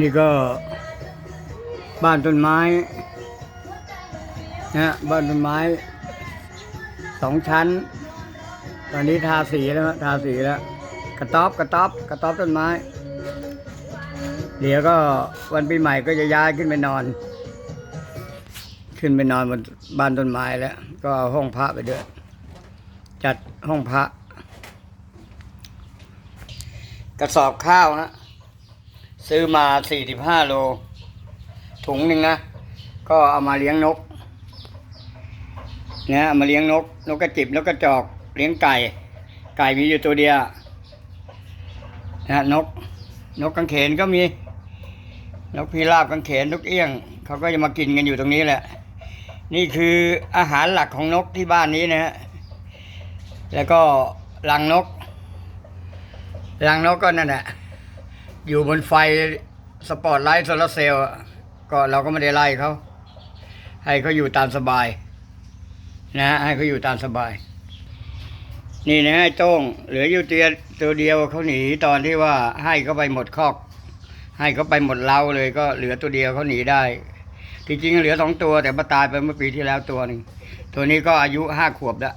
นี่ก็บ้านต้นไม้นะบ้านต้นไม้สองชั้น ตอนนี้ทาสีแล้วทาสีแล้ว กระต๊อบกระต๊อบกระต๊อบต้นไม้ เดี๋ยวก็วันปีใหม่ก็จะย้ายขึ้นไปนอน ขึ้นไปนอนบนบ้านต้นไม้แล้ว ก็เอาห้องพระไปด้วย จัดห้องพระ กระสอบข้าวนะ ซื้อมาสี่สิบห้าโล ถุงหนึ่งนะ ก็เอามาเลี้ยงนกเนี่ยเอามาเลี้ยงนก นกกระจิบนกกระจอก เลี้ยงไก่ ไก่มีอยู่ตัวเดียวนะฮะนก นกกังเขนก็มี นกพิราบกังเขนนกเอี้ยง เขาก็จะมากินกันอยู่ตรงนี้แหละ นี่คืออาหารหลักของนกที่บ้านนี้นะฮะ แล้วก็รังนกรังนกก็นั่นแหละ อยู่บนไฟสปอตไลท์โซลาร์เซลล์ก็เราก็ไม่ได้ไล่เขาให้เขาอยู่ตามสบายนะฮะให้เขาอยู่ตามสบาย นี่นะไอ้โต้งเหลืออยู่เตียตัวเดียวเขาหนีตอนที่ว่าให้เขาไปหมดคอก ให้เขาไปหมดเล้าเลยก็เหลือตัวเดียวเขาหนีได้ที่จริงเหลือสองตัว แต่มาตายไปเมื่อปีที่แล้วตัวหนึ่งตัวนี้ก็อายุห้าขวบแล้ว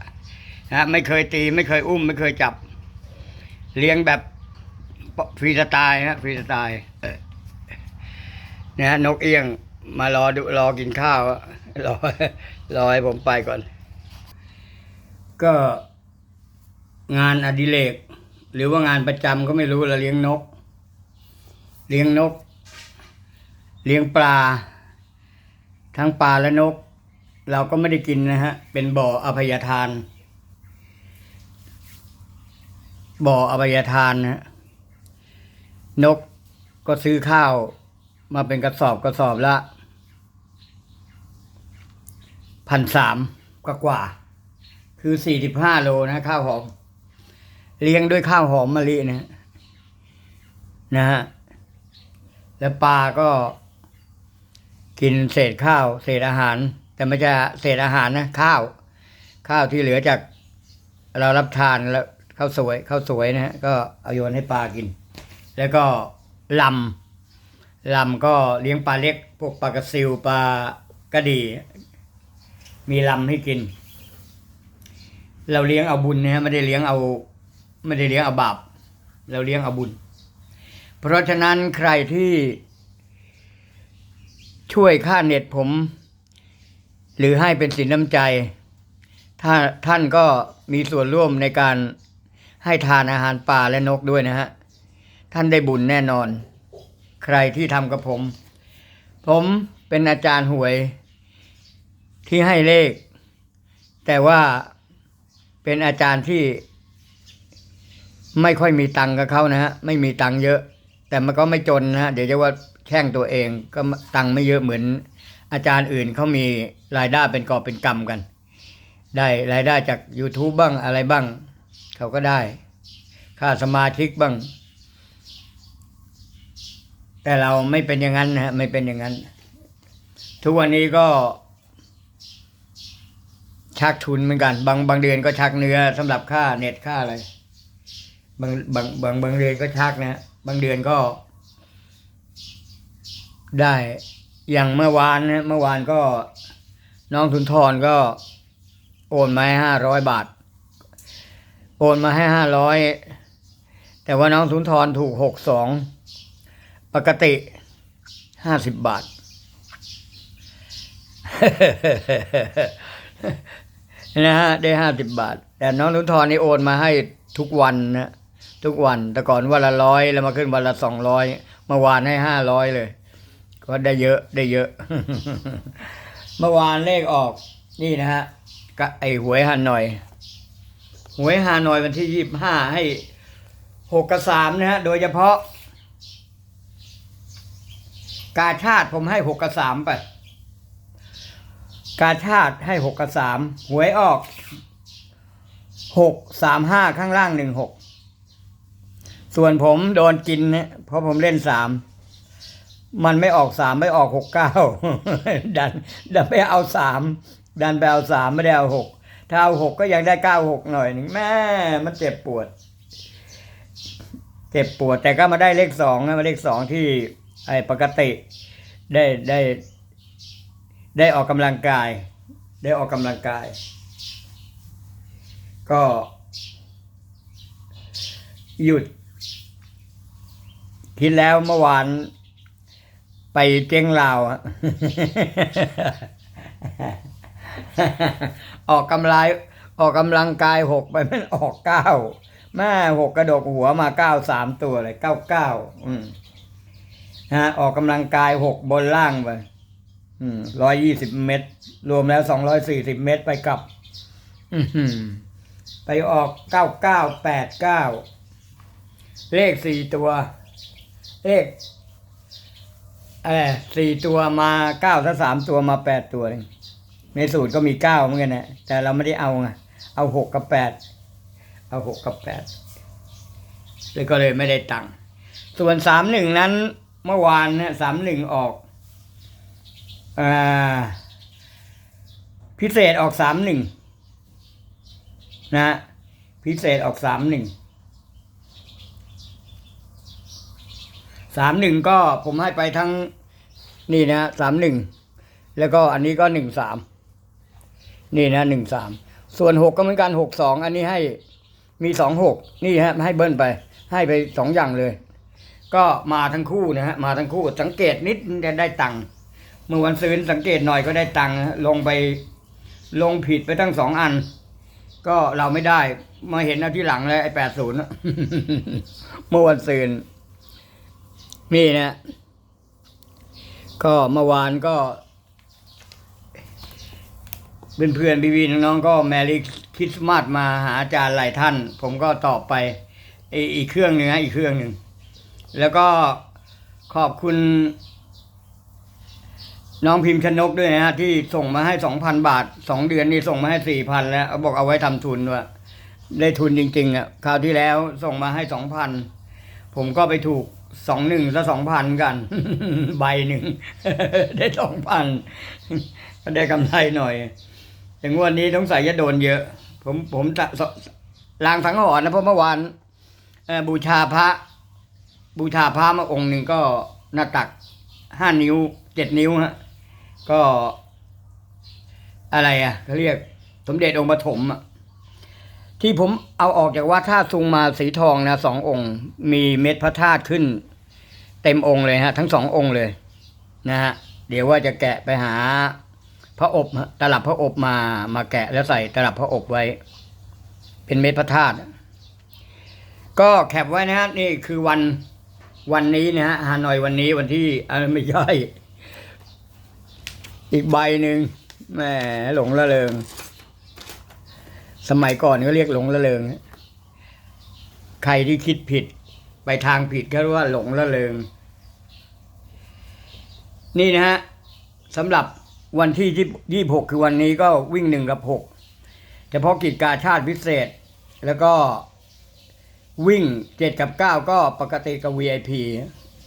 นะฮะไม่เคยตีไม่เคยอุ้ม ไม่เคยจับ เลี้ยงแบบ ฟรีสไตล์ฮะฟรีสไตล์เนะฮะนกเอี้ยงมารอดูรอกินข้าวอะรอรอให้ผมไปก่อน ก็งานอดิเรกหรือว่างานประจำก็ไม่รู้เราเลี้ยงนก เลี้ยงนก เลี้ยงปลา ทั้งปลาและนก เราก็ไม่ได้กินนะฮะ เป็นบ่ออภัยทาน บ่ออภัยทานนะฮะ นกก็ซื้อข้าว มาเป็นกระสอบกระสอบละพันสามกว่ากว่า คือสี่สิบห้าโลนะข้าวหอม เลี้ยงด้วยข้าวหอมมะลินะนะฮะแล้วปลาก็กินเศษข้าว เศษอาหาร แต่ไม่ใช่เศษอาหารนะข้าว ข้าวที่เหลือจาก เรารับทานแล้วข้าวสวยข้าวสวยนะฮะก็เอาโยนให้ปลากิน แล้วก็ลำลำก็เลี้ยงปลาเล็ก พวกปลากระซิวปลากระดี มีลำให้กิน เราเลี้ยงเอาบุญนะฮะไม่ได้เลี้ยงเอาไม่ได้เลี้ยงเอาบาปเราเลี้ยงเอาบุญ เพราะฉะนั้นใครที่ช่วยค่าเน็ตผม หรือให้เป็นสินน้ำใจ ถ้าท่านก็มีส่วนร่วมในการให้ทานอาหารป่าและนกด้วยนะฮะ ท่านได้บุญแน่นอน ใครที่ทำกับผม ผมเป็นอาจารย์หวย ที่ให้เลข แต่ว่าเป็นอาจารย์ที่ ไม่ค่อยมีตังค์กับเขานะฮะไม่มีตังค์เยอะ แต่มันก็ไม่จนนะฮะเดี๋ยวจะว่าแช่งตัวเองก็ตังค์ไม่เยอะเหมือน อาจารย์อื่นเขามีรายได้เป็นกอบเป็นกำกัน ได้รายได้จาก YouTube บ้างอะไรบ้าง เขาก็ได้ ค่าสมาชิกบ้าง แต่เราไม่เป็นอย่างนั้นนะฮะไม่เป็นอย่างนั้น ทุกวันนี้ก็ ชักทุนเหมือนกัน บางบางเดือนก็ชักเนื้อสำหรับค่าเน็ตค่าอะไรบางบางบางบางเดือนก็ชักนะฮะบางเดือนก็ ได้อย่างเมื่อวานนะเมื่อวานก็น้องทุนทรก็ โอนมาให้ห้าร้อยบาท โอนมาให้ห้าร้อยแต่ว่าน้องสุนทรถูกหกสอง ปกติห้าสิบบาท นะฮะได้ห้าสิบบาท แต่น้องสุนทรนี่โอนมาให้ทุกวันนะทุกวันแต่ก่อนวันละร้อยแล้วมาขึ้นวันละสองร้อยเมื่อวานให้ห้าร้อยเลย ก็ได้เยอะได้เยอะ เมื่อวานเลขออก นี่นะฮะก็ไอหวยฮานอย หวยฮานอยวันที่ยี่บห้าให้หกกับสามนะฮะ โดยเฉพาะ กาชาติผมให้หกกับสามไป กาชาติให้หกกับสามหวยออกหกสามห้าข้างล่างหนึ่งหกส่วนผมโดนกินเนี่ยเพราะผมเล่นสามมันไม่ออกสามไม่ออกหกเก้าดันดันไปเอาสามดันไปเอาสามไม่ได้เอาหกถ้าเอาหกก็ยังได้เก้าหกหน่อยหนึ่งแม่มันเจ็บปวด เจ็บปวดแต่ก็มาได้เลขสองนะมาเลขสองที่ ไอ้ปกติได้ได้ได้ออกกำลังกาย ได้ออกกำลังกาย ก็หยุดคิดแล้วเมื่อวานไปเจียงลาวอะออกกำลังออกกำลังกายหกไปมันออกเก้าแม่หกกระดกหัวมาเก้าสามตัวเลยเก้าเก้าอืม นะฮะออกกำลังกายหกบนล่างไปร้อยยี่สิบเมตร รวมแล้วสองร้อยสี่สิบเมตรไปกลับไปออกเก้าเก้าแปดเก้าเลขสี่ตัว เลขเออสี่ตัวมาเก้าถ้าสามตัวมาแปดตัวเองในสูตรก็มีเก้าเหมือนกันนะแต่เราไม่ได้เอาไงเอาหกกับแปดเอาหกกับแปดเลยก็เลยไม่ได้ตังค์ส่วนสามหนึ่งนั้น เมื่อวานเนี่ยสามหนึ่งออกอพิเศษออกสามหนึ่งนะฮะพิเศษออกสามหนึ่งสามหนึ่งก็ผมให้ไปทั้งนี่นะสามหนึ่งแล้วก็อันนี้ก็หนึ่งสามนี่นะหนึ่งสามส่วนหกก็เหมือนกันหกสองอันนี้ให้มีสองหกนี่ฮะให้เบิ้ลไป ให้ไปสองอย่างเลย ก็มาทั้งคู่นะฮะมาทั้งคู่สังเกตนิดจะได้ตังค์เมื่อวันซื้อสังเกตหน่อยก็ได้ตังค์ลงไปลงผิดไปทั้งสองอัน ก็เราไม่ได้มาเห็นเอาที่หลังเลยไอ้แปดศูนย์เมื่อวันซื้อนี่นะ ก็เมื่อวานก็เพื่อนเพื่อนพี่วีน้องๆก็แมรี่คริสต์มาสมาหาอาจารย์หลายท่าน ผมก็ตอบไปอีอีกเครื่องหนึ่งนะอีกเครื่องหนึ่ง แล้วก็ขอบคุณ น้องพิมพ์ชนกด้วยนะฮะที่ส่งมาให้สองพันบาทสองเดือนนี่ส่งมาให้สี่พันแล้วบอกเอาไว้ทำทุนด้วยได้ทุนจริงๆอะคราวที่แล้วส่งมาให้สองพันผมก็ไปถูกสองหนึ่งซะสองพันกัน ใบหนึ่ง ได้สองพันก็ได้กำไรหน่อยแต่งวดนี้ต้องใส่จะโดนเยอะ ผมผมจะลางสังหรณ์นะเพราะเมื่อวานบูชาพระ บูชาพระมาองค์หนึ่งก็หน้าตักห้านิ้วเจ็ดนิ้วฮะก็อะไรอะเขาเรียกสมเด็จองค์ปฐมอะที่ผมเอาออกจากวัดท่าซุงมาสีทองนะสององค์ มีเม็ดพระธาตุขึ้น เต็มองค์เลยฮะ ทั้งสององค์เลย นะฮะเดี๋ยวว่าจะแกะไปหาพระอบตลับพระอบมามาแกะแล้วใส่ตลับพระอบไว้ เป็นเม็ดพระธาตุก็แคปไว้นะฮะนี่คือวัน วันนี้นะฮะฮานอยวันนี้วันที่อะไรไม่ใช่อีกใบหนึ่งแหมหลงละเริงสมัยก่อนก็เรียกหลงละเริงใครที่คิดผิด ไปทางผิดก็เรียกว่าหลงละเริงนี่นะฮะสำหรับวันที่ยี่สิบหกคือวันนี้ก็วิ่งหนึ่งกับหกเฉพาะกิจการชาติพิเศษ แล้วก็ วิ่งเจ็ดกับเก้าก็ปกติกับ VIP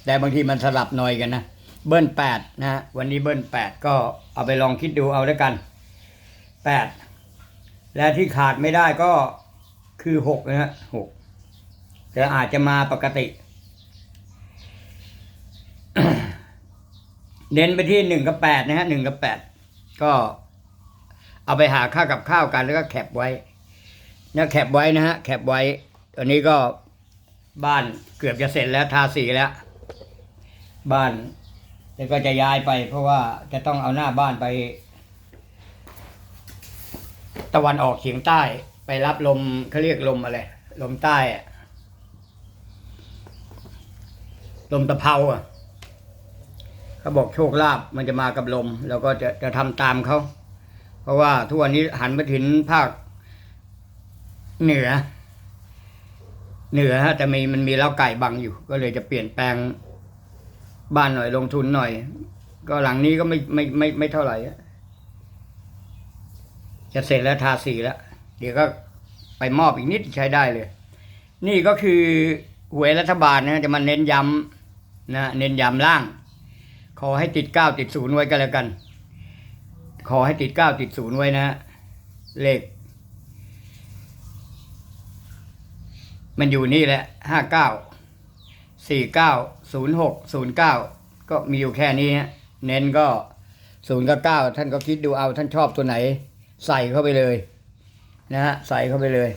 แต่บางทีมันสลับหน่อยกันนะ เบิ้ลแปดนะฮะวันนี้เบิ้ลแปดก็เอาไปลองคิดดูเอาแล้วกันแปดและที่ขาดไม่ได้ก็คือหกนะฮะหกแต่อาจจะมาปกติ เน้นไปที่หนึ่งกับแปดนะฮะหนึ่งกับแปดก็เอาไปหาค่ากับข้าวกันแล้วก็แคปไว้นะแคปไว้นะฮะแคปไว้ ตอนนี้ก็บ้านเกือบจะเสร็จแล้วทาสีแล้ว บ้านแล้วก็จะย้ายไป เพราะว่าจะต้องเอาหน้าบ้านไป ตะวันออกเฉียงใต้ ไปรับลมเขาเรียกลมอะไรลมใต้อะลมตะเภาอะเขาบอกโชคลาภมันจะมากับลมแล้วก็จะจะทำตามเขา เพราะว่าทุกวันนี้หันมาถึงภาคเหนือ เหนือฮะแต่มีมันมีเล้าไก่บังอยู่ ก็เลยจะเปลี่ยนแปลงบ้านหน่อยลงทุนหน่อย ก็หลังนี้ก็ไม่ไม่ไม่ไม่เท่าไหร่จะเสร็จแล้วทาสีแล้ว เดี๋ยวก็ไปมอบอีกนิดใช้ได้เลย นี่ก็คือหวยรัฐบาลนะจะมาเน้นย้ำนะเน้นย้ำล่าง ขอให้ติดเก้าติดศูนย์ไว้ก็แล้วกัน ขอให้ติดเก้าติดศูนย์ไว้นะเลข มันอยู่นี่แหละห้าเก้าสี่เก้าศูนย์หกศูนย์เก้าก็มีอยู่แค่นี้เน้นก็ศูนย์กับเก้าท่านก็คิดดูเอาท่านชอบตัวไหน ใส่เข้าไปเลย นะฮะใส่เข้าไปเลย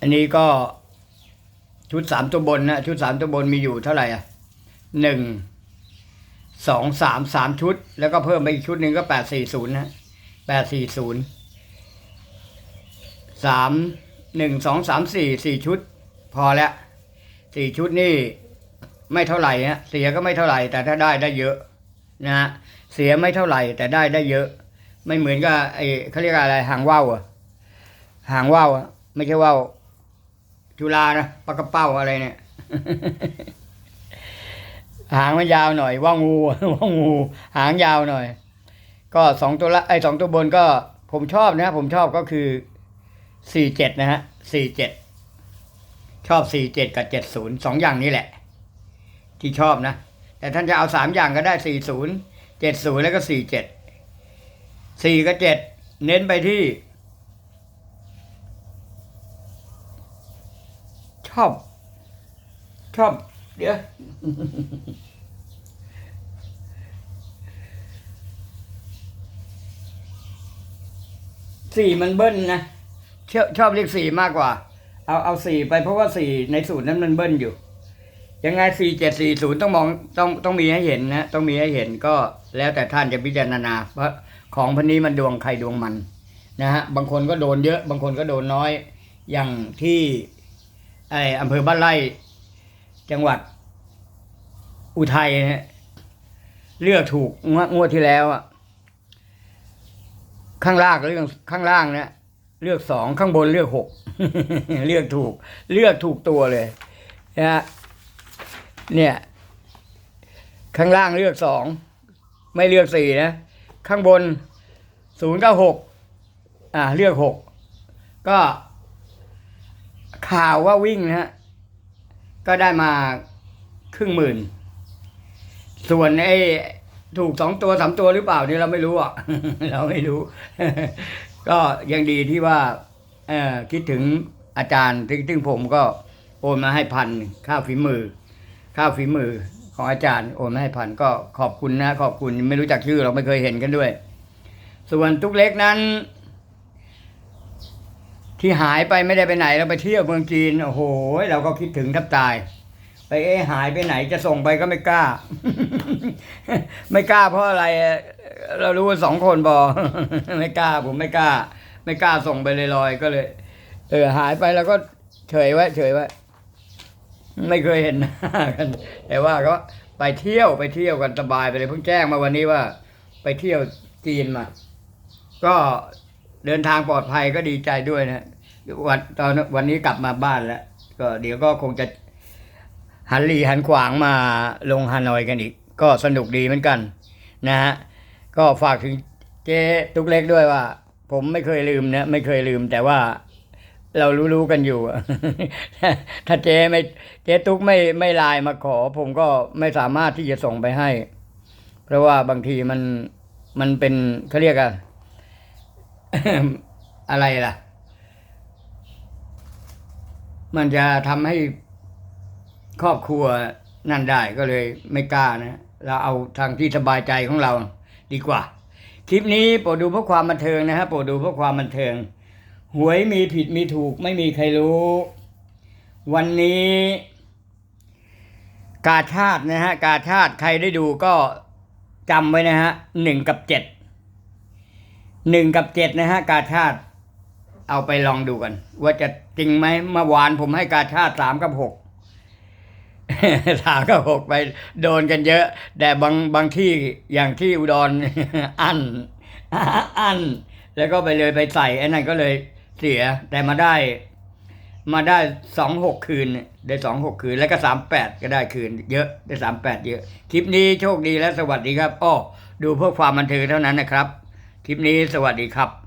อันนี้ก็ชุดสามตัวบนนะชุดสามตัวบนมีอยู่เท่าไหร่อะหนึ่งสองสามสามชุด แล้วก็เพิ่มไปอีกชุดหนึ่งก็แปดสี่ศูนย์นะแปดสี่ศูนย์ สามหนึ่งสองสามสี่สี่ชุด พอแล้วสี่ชุดนี่ไม่เท่าไหร่ฮะเสียก็ไม่เท่าไหร่ แต่ถ้าได้ได้เยอะนะฮะเสียไม่เท่าไหร่แต่ได้ได้เยอะ ไม่เหมือนกับไอ้เขาเรียกอะไรหางว่าวอะหางว่าวอะไม่ใช่ว่าวจุฬานะปลากระเป้าอะไรเนี่ยหางมันยาวหน่อยว่างูว่างู หางยาวหน่อย ก็สองตัวละไอ้สองตัวบนก็ผมชอบนะผมชอบก็คือ สี่เจ็ดนะฮะสี่เจ็ดชอบสี่เจ็ดกับเจ็ดศูนย์สองอย่างนี้แหละ ที่ชอบนะ แต่ท่านจะเอาสามอย่างก็ได้สี่ศูนย์เจ็ดศูนย์แล้วก็สี่เจ็ดสี่กับเจ็ดเน้นไปที่ ชอบ ชอบ เดี๋ยวสี่มันเบิ้ลนะ ชอบชอบเลขสี่มากกว่า เอาเอาสี่ไปเพราะว่าสี่ในสูตรนั้นมันเบิ้ลอยู่ ยังไงสี่เจ็ดสี่ศูนย์ต้องมองต้องต้องมีให้เห็นนะต้องมีให้เห็นก็แล้วแต่ท่านจะพิจารณา เพราะของพันนี้มันดวงใครดวงมันนะฮะบางคนก็โดนเยอะบางคนก็โดนน้อยอย่างที่ไออำเภอบ้านไร่จังหวัด อุทัยนะเลือกถูกงวดที่แล้วอะข้างล่างเรื่องข้างล่างเนี่ย เลือกสองข้างบนเลือกหกเลือกถูก เลือกถูกตัวเลยนะฮะเนี่ย ข้างล่างเลือกสองไม่เลือกสี่นะ ข้างบนศูนย์กับหกอ่าเลือกหกก็ ข่าวว่าวิ่งนะฮะก็ได้มาครึ่งหมื่น ส่วนไอ้ถูกสองตัวสามตัวหรือเปล่านี่เราไม่รู้อะ เราไม่รู้ ก็ยังดีที่ว่าคิดถึงอาจารย์ถึงถึงผมก็โอนมาให้พันค่าฝีมือ ค่าฝีมือของอาจารย์โอนมาให้พันก็ขอบคุณนะขอบคุณไม่รู้จักชื่อเราไม่เคยเห็นกันด้วย ส่วนทุกเล็กนั้น ที่หายไปไม่ได้ไปไหนเราไปเที่ยวเมืองจีนโอ้โหเราก็คิดถึงทับตาย ไปเอ๊ะหายไปไหนจะส่งไปก็ไม่กล้า ไม่กล้าเพราะอะไร เรารู้ว่าสองคนบอไม่กล้าผมไม่กล้า ไม่กล้าส่งไปลอยๆก็เลย เออหายไปแล้วก็เฉยไว้เฉยไว้ไม่เคยเห็นหน้ากัน แต่ว่าก็ไปเที่ยวไปเที่ยวกันสบายไปเลยเพิ่งแจ้งมาวันนี้ว่า ไปเที่ยวจีนมา ก็เดินทางปลอดภัยก็ดีใจด้วยนะวันตอนวันนี้กลับมาบ้านแล้ว ก็เดี๋ยวก็คงจะ หันหลีหันขวางมาลงฮานอยกันอีก ก็สนุกดีเหมือนกันนะฮะก็ฝากถึงเจ๊ตุ๊กเล็กด้วยว่า ผมไม่เคยลืมนะไม่เคยลืมแต่ว่าเรารู้ๆกันอยู่ ถ้าเจ๊ไม่เจ๊ตุ๊กไม่ไม่ไลน์มาขอ ผมก็ไม่สามารถที่จะส่งไปให้ เพราะว่าบางทีมันมันเป็นเขาเรียกอะอะไรล่ะ มันจะทำให้ ครอบครัวนั่นได้ก็เลยไม่กล้านะเราเอาทางที่สบายใจของเราดีกว่า คลิปนี้โปรดดูเพื่อความบันเทิงนะฮะโปรดดูเพื่อความบันเทิง หวยมีผิดมีถูกไม่มีใครรู้ วันนี้ กาชาตินะฮะกาชาติใครได้ดูก็จำไว้นะฮะหนึ่งกับเจ็ดหนึ่งกับเจ็ดนะฮะกาชาติเอาไปลองดูกัน ว่าจะจริงไหมเมื่อวานผมให้กาชาติสามกับหก สามกับหกไปโดนกันเยอะ แต่บางบางที่อย่างที่อุดรอันอันแล้วก็ไปเลยไปใส่ไอ้นั่นก็เลยเสียแต่มาได้ มาได้สองหกคืนได้สองหกคืนแล้วก็สามแปดก็ได้คืน เยอะได้สามแปดเยอะ คลิปนี้โชคดีและสวัสดีครับอ้อดูเพื่อความบันเทิงเท่านั้นนะครับ คลิปนี้สวัสดีครับ